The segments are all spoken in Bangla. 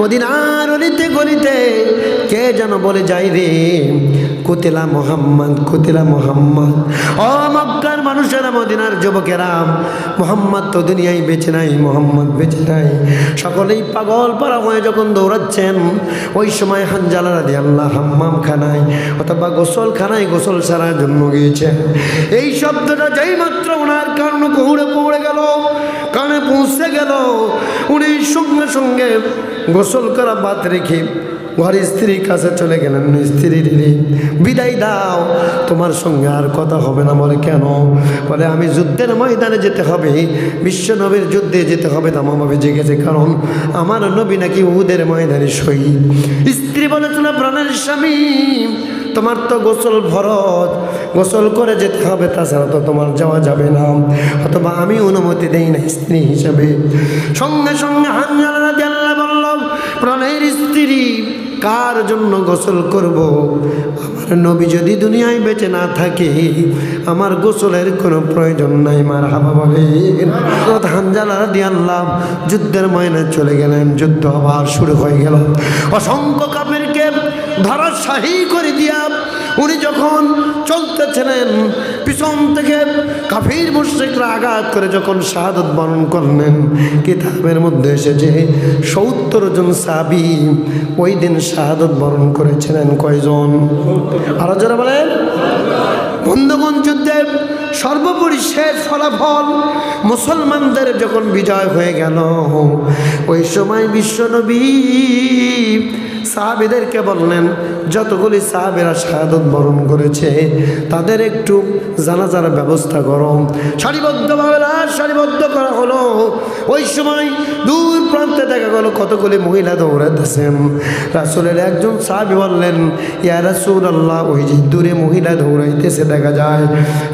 মদিনার অলিতে গলিতে, কে যেন বলে, যাই রে, কুতিলা মোহাম্মদ কুতিলা মোহাম্মদ। ও মক্কার মানুষেরা, মদিনার যুবকেরা, মোহাম্মদ তো দুনিয়ায় বেঁচে নাই, মোহাম্মদ বেঁচে নাই। সকলেই পাগল পাড়া হয়ে যখন দৌড়াচ্ছেন, ওই সময় হানজালা রাদি আল্লাহ হাম্মাম খানায় অথবা গোসল খানায় গোসল সারার জন্য গিয়েছেন এই শব্দটা যেই মাত্র ওনার কারণ কুহুড়ে পড়ে গেল কানে পৌঁছে গেল। উনি সঙ্গে সঙ্গে গোসল করা বাদ রেখে ঘরে স্ত্রীর কাছে চলে গেলেন। স্ত্রী বিদায় দাও, তোমার সঙ্গে আর কথা হবে না। বলে, কেন? বলে, আমি যুদ্ধের ময়দানে যেতে হবে বিশ্ব নবীর যুদ্ধে যেতে হবে। তামাভাবে জেগেছে কারণ আমার নবী নাকি উহুদের ময়দানে শহীদ। স্ত্রী বলেছিল প্রাণের স্বামী তোমার তো গোসল ভরত গোসল করে যেতে হবে, তাছাড়া তো তোমার যাওয়া যাবে না। অথবা আমি অনুমতি দেই না স্ত্রী হিসাবে। সঙ্গে সঙ্গে হাঙ্গালা জাল্লা প্রাণের স্ত্রী কার জন্য গোসল করব? আমার নবী যদি দুনিয়ায় বেঁচে না থাকে, আমার গোসলের কোনো প্রয়োজন নাই মার হাবা বলে হানজালা দিয়ে আল্লাহ যুদ্ধের ময়না চলে গেলেন। যুদ্ধ আবার শুরু হয়ে গেল। অসংখ্য কাপেরকে ধরাশাহী করে দিয়া উনি যখন চলতেছিলেন, পিছন থেকে কাফির মুশ্রিকরা আঘাত করে যখন শাহাদত বরণ করলেন, কিতাবের মধ্যে এসেছে, সত্তর জন সাবি ওই দিন শাহাদত বরণ করেছিলেন কয়জন? আরও যারা বলেন। বন্ধগণ, যুদ্ধে সর্বোপরি শেষ ফলাফল মুসলমানদের যখন বিজয় হয়ে গেল, ওই সময় বিশ্বনবী সাহাবিদেরকে বললেন, যতগুলি সাহাবেরা শাহাদত বরণ করেছে, তাদের একটু জানাজার ব্যবস্থা করো। সারিবদ্ধভাবে লাশ সারিবদ্ধ করা হলো। ওই সময় দূর প্রান্তে দেখা গেল কতগুলি মহিলা দৌড়াতেছেন রাসুলের একজন সাহাবি বললেন, ইয়া রাসুল আল্লাহ ওই যে দূরে মহিলা দৌড়াইতেছে দেখা যায়।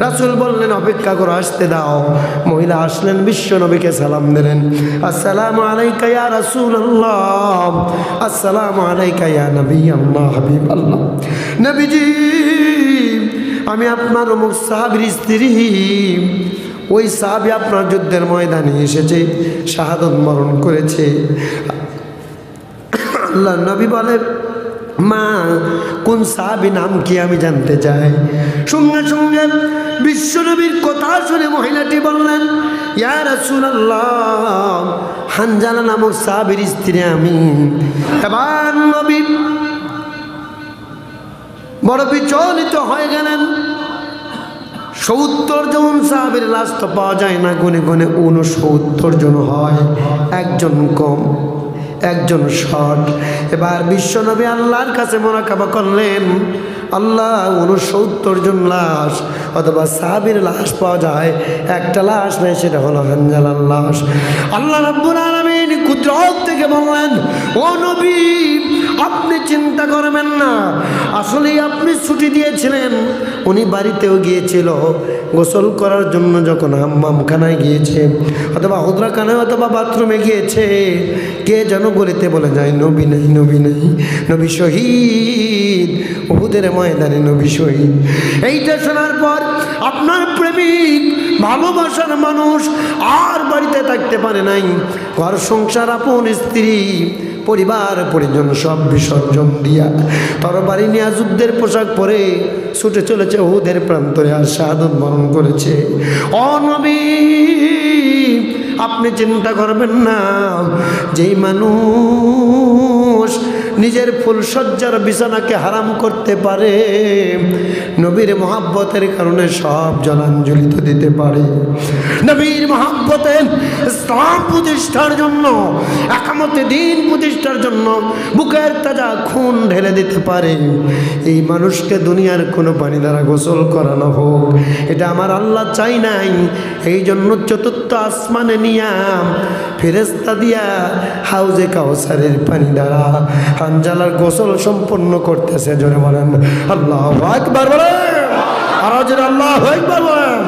রাসুল বললেন, অপেক্ষা করো আসতে দাও। মহিলা আসলেন, বিশ্ব নবীকে সালাম দিলেন। আসসালামু আলাইকা ইয়া রাসুল আল্লাহ আসসালামু আমি আপনার অমুক সাহাবির স্ত্রী। ওই সাহাবি আপনার যুদ্ধের ময়দানে এসেছে, শাহাদত মরণ করেছে। আল্লাহ নবী বলে মা, কোন সাহাবি নাম কি আমি জানতে চাই? সঙ্গে সঙ্গে বিশ্বনবীর কথা শুনে মহিলাটি বললেন, ইয়া রাসূলুল্লাহ হানজালা নামক সাহাবির স্ত্রী আমি। এবার নবী বড় বিচলিত হয়ে গেলেন। সত্তর জন সাহাবের লাশ তো পাওয়া যায় না, গুনে গুনে উনসত্তর জন হয়। একজন কম, একজন শট এবার বিশ্বনবী আল্লাহর কাছে মোনাকাবা করলেন। আল্লাহ উনসত্তর জন লাশ অথবা সাহাবির লাশ পাওয়া যায়। একটা লাশ নেই, সেটা হলো হানজালার লাশ। আল্লাহ রাব্বুল আলামিন কুদরত থেকে বললেন, ও নবী, আপনি চিন্তা করবেন না। আসলেই আপনি ছুটি দিয়েছিলেন। উনি বাড়িতেও গিয়েছিল। গোসল করার জন্য যখন হাম্মামখানায় গিয়েছে অথবা হুদ্রাখানায় অথবা বাথরুমে গিয়েছে, কে যেন গলিতে বলে যায় নবী, নেই নবী নেই, নবী শহীদ উহুদের ময়দানে নবী শহীদ। এইটা শোনার পর আপনার প্রেমিক, ভালোবাসার মানুষ আর বাড়িতে থাকতে পারে নাই। ঘর সংসার, আপন স্ত্রী, পরিবার, পরিজন সব বিসর্জন দিয়া তরবারি নিয়ে যুদ্ধের পোশাক পরে ছুটে চলেছে ওদের প্রান্তরে আর শাহাদত বরণ করেছে। অনবী আপনি চিন্তা করবেন না, যেই মানুষ নিজের ফুলসজ্জার বিছানাকে হারাম করতে পারে। নবীর মহাব্বতের কারণে সব জলাঞ্জলি তো দিতে পারে। নবীর মহাব্বতে ইসলাম প্রতিষ্ঠার জন্য, একামতে দিন প্রতিষ্ঠার জন্য বুকের তাজা খুন ঢেলে দিতে পারে। এই মানুষকে দুনিয়ার কোনো পানি দ্বারা গোসল করানো হোক, এটা আমার আল্লাহ চাই নাই। এই জন্য চতুর্থ আসমানে নিয়াম ফেরেস্তা দিয়া হাউজে কাউসারের পানি দ্বারা হানজালার গোসল সম্পন্ন করতেছে, জোরে বলেন। আল্লাহ একবার বলেন। আর আল্লাহ একবার বলেন।